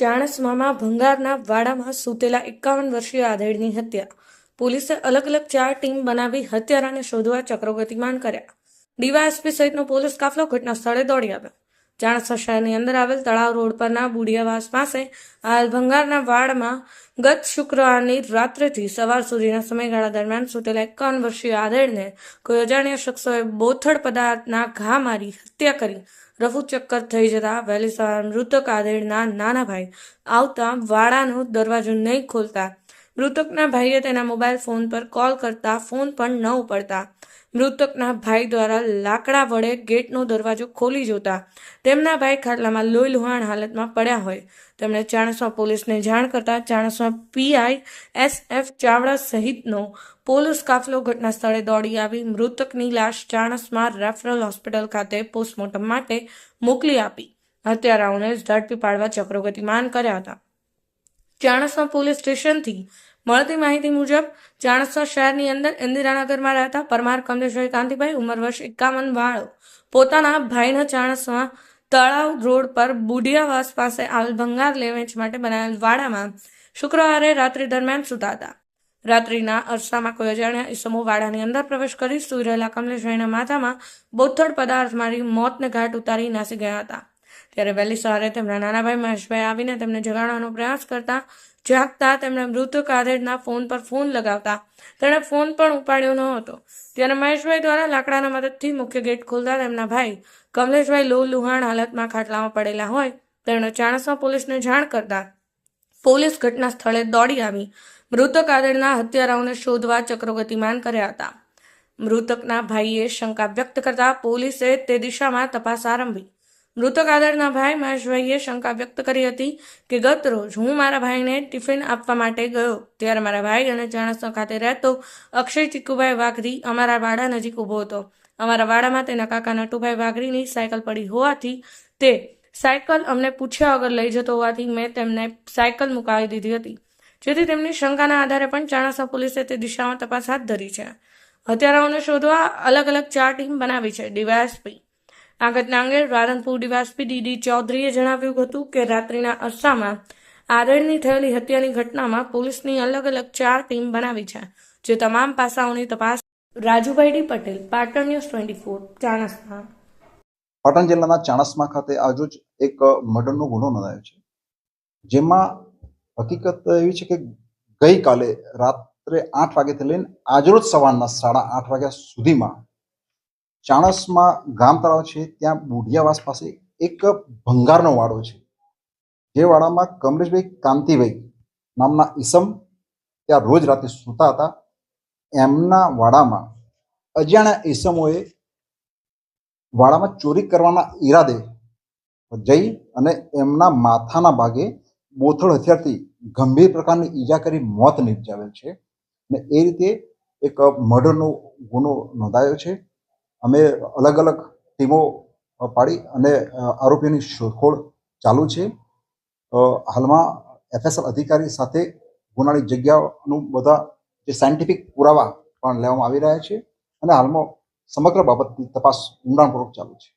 ચાણસ્મામાં ભંગારના વાડામાં સૂતેલા એકાવન વર્ષીય આધેડની હત્યા. પોલીસે અલગ અલગ ચાર ટીમ બનાવી હત્યારાને શોધવા ચક્રો ગતિમાન કર્યા. ડીવાયએસપી સહિતનો પોલીસ કાફલો ઘટના સ્થળે દોડી આવ્યો. ચાણસ્મા શહેરની અંદર આવેલ તળાવ રોડ પરના બુડિયાવાસ પાસે હાલ ભંગારના વાડમાં ગત શુક્રવારની રાત્રેથી સવાર સુધીના સમયગાળા દરમિયાન સૂતેલા એકાવન વર્ષીય આધેડને કોઈ અજાણ્યા શખ્સોએ બોથડ પદાર્થના ઘા મારી હત્યા કરી રફુ ચક્કર થઈ જતા વહેલી સવાર મૃતક આધેડના નાના ભાઈ આવતા વાડાનો દરવાજો નહીં ખોલતા. મૃતકના ભાઈએ તેના મોબાઈલ ફોન પર કોલ કરતા ફોન પણ ન ઉપડતા. મૃતકના ભાઈ દ્વારા લાકડા વડે ગેટનો દરવાજો ખોલી જોતા તેમના ભાઈ ખાટલામાં લોહી લુહાણ હાલતમાં પડ્યા હોય. તેમણે ચાણસ્મા પોલીસને જાણ કરતા Chanasma PI S F Chavda સહિતનો પોલીસ કાફલો ઘટના સ્થળે દોડી આવી મૃતકની લાશ ચાણસ્મા રેફરલ હોસ્પિટલ ખાતે પોસ્ટમોર્ટમ માટે મોકલી આપી. હત્યારાઓને ઝડપી પાડવા ચક્રો ગતિમાન કર્યા હતા. ચાણસ્મા પોલીસ સ્ટેશનથી મળતી માહિતી મુજબ ચાણસમા શહેરની અંદર ઇન્દિરાનગરમાં રહેતા પરમાર કમલેશ્વરી કાંતિભાઈ, ઉંમર વર્ષ એકાવન વાળો. પોતાના ભાઈના ચાણસમા તળાવ રોડ પર બુઢિયાવાસ પાસે આવેલ ભંગાર લેવેચ માટે બનાવેલ વાડામાં શુક્રવારે રાત્રિ દરમિયાન સૂતા હતા. રાત્રિના અરસામાં કોઈ અજાણ્યા ઈસમો વાડાની અંદર પ્રવેશ કરી સૂઈ રહેલા કમલેશભાઈના માથામાં બોથડ પદાર્થ મારી મોતને ઘાટ ઉતારી નાસી ગયા હતા. ત્યારે વહેલી સવારે તેમના નાનાભાઈ મહેશભાઈ આવીને તેમને જગાડવાનો પ્રયાસ કરતા જાગતા તેમણે મૃતક આધેડના ફોન પર ફોન લગાવતા. તેણે ફોન પણ ઉપાડ્યો ન હતો. ત્યારે મહેશભાઈ દ્વારા લાકડાના મદદથી મુખ્ય ગેટ ખોલતા તેમના ભાઈ કમલેશભાઈ લો લુહાણ હાલતમાં ખાટલામાં પડેલા હોય તેણે ચાણસમાં પોલીસને જાણ કરતા પોલીસ ઘટના સ્થળે દોડી આવી. મૃતક આધેડના હત્યારાઓને શોધવા ચક્રો ગતિમાન કર્યા હતા. મૃતકના ભાઈએ શંકા વ્યક્ત કરતા પોલીસે તે દિશામાં તપાસ આરંભી. મૃતક આદરના ભાઈ મહેશભાઈએ શંકા વ્યક્ત કરી હતી કે ગત રોજ હું મારા ભાઈને ટિફિન આપવા માટે ગયો, ત્યારે મારા ભાઈ અને ચાણસ્મા ખાતે રહેતો અક્ષય ચીકુભાઈ વાઘરી અમારા વાડા નજીક ઊભો હતો. અમારા વાડામાં તેના કાકા નટુભાઈ વાઘરીની સાયકલ પડી હોવાથી તે સાયકલ અમને પૂછ્યા વગર લઈ જતો હોવાથી મેં તેમને સાયકલ મુકાવી દીધી હતી. જેથી તેમની શંકાના આધારે પણ ચાણસ્તા પોલીસે તે દિશામાં તપાસ હાથ ધરી છે. હત્યારાઓને શોધવા અલગ અલગ ચાર ટીમ બનાવી છે. ડીવાયએસપી આ ઘટના અંગે રાધનપુર ડીવાસપી ડીડી ચૌધરીએ જણાવ્યું હતું કે રાત્રિના અરસામાં આરણની થયેલી હત્યાની ઘટનામાં પોલીસની અલગ અલગ ચાર ટીમ બનાવી છે, જે તમામ પાસાઓની તપાસ Rajubhai D Patel, Patan news twenty four, Chanasma. Patan જિલ્લાના ચાણસ્મા ખાતે આજરોજ એક મર્ડરનો ગુનો નોંધાયો છે. જેમાં હકીકત એવી છે કે ગઈકાલે રાત્રે આઠ વાગ્યાથી લઈને આજરોજ સવારના સાડા આઠ વાગ્યા સુધીમાં ચાણસમાં ગામ તળાવ છે, ત્યાં બુઢિયાવાસ પાસે એક ભંગારનો વાડો છે. જે વાડામાં કમલેશભાઈ કાંતિભાઈ નામના ઈસમ ત્યાં રોજ રાતે સૂતા હતા. એમના વાડામાં અજાણ્યા ઈસમોએ વાડામાં ચોરી કરવાના ઈરાદે જઈ અને એમના માથાના ભાગે બોથડ હથિયારથી ગંભીર પ્રકારની ઈજા કરી મોત નિપજાવેલ છે. અને એ રીતે એક મર્ડરનો ગુનો નોંધાયો છે. અમે અલગ અલગ ટીમો પાડી અને આરોપીઓની શોધખોળ ચાલુ છે. હાલમાં એફએસએલ અધિકારી સાથે ગુનાની જગ્યાનું બધા જે સાયન્ટિફિક પુરાવા પણ લેવામાં આવી રહ્યા છે અને હાલમાં સમગ્ર બાબતની તપાસ ઊંડાણપૂર્વક ચાલુ છે.